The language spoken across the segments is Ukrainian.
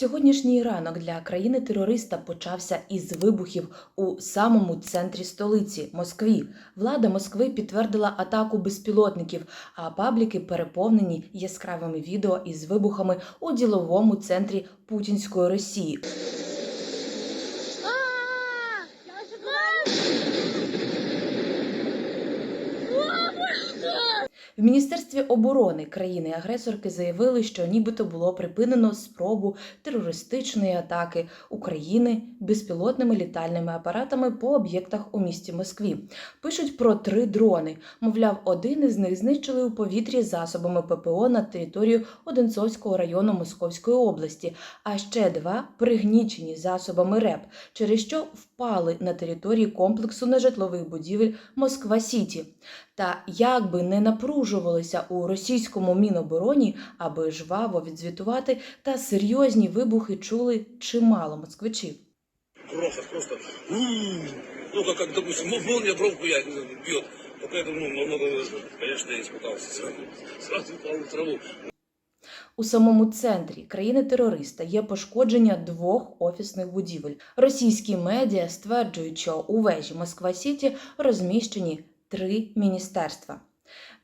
Сьогоднішній ранок для країни-терориста почався із вибухів у самому центрі столиці Москві. Влада Москви підтвердила атаку безпілотників, а пабліки переповнені яскравими відео із вибухами у діловому центрі путінської Росії. В міністерстві оборони країни-агресорки заявили, що нібито було припинено спробу терористичної атаки України безпілотними літальними апаратами по об'єктах у місті Москві. Пишуть про три дрони. Мовляв, один із них знищили у повітрі засобами ППО на територію Одинцовського району Московської області, а ще два пригнічені засобами РЕП, через що впали на території комплексу нежитлових будівель Москва Сіті. Та як би не напружувалися у російському мінобороні, аби жваво відзвітувати, та серйозні вибухи чули чимало москвичів. грохот просто. Ну, как, допустим, молния бровку я бьет. Вот это, ну, намного, конечно, я испугался сразу. Сразу упал в траву. У самому центрі країни-терориста є пошкодження двох офісних будівель. Російські медіа стверджують, що у вежі Москва Сіті розміщені три міністерства.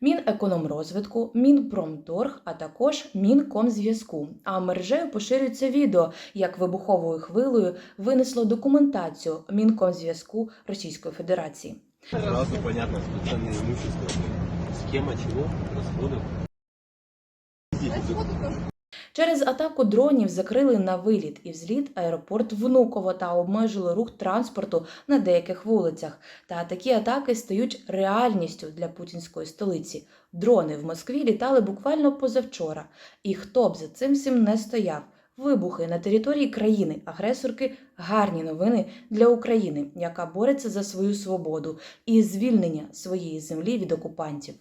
Мінекономрозвитку, Мінпромторг, а також Мінкомзв'язку. А мережею поширюється відео, як вибуховою хвилею винесло документацію Мінкомзв'язку Російської Федерації. Сразу понятно специальное імущество, Схема чого, Расходов. Через атаку дронів закрили на виліт і взліт аеропорт Внуково та обмежили рух транспорту на деяких вулицях. Та такі атаки стають реальністю для путінської столиці. Дрони в Москві літали буквально позавчора. І хто б за цим всім не стояв? Вибухи на території країни агресорки гарні новини для України, яка бореться за свою свободу і звільнення своєї землі від окупантів.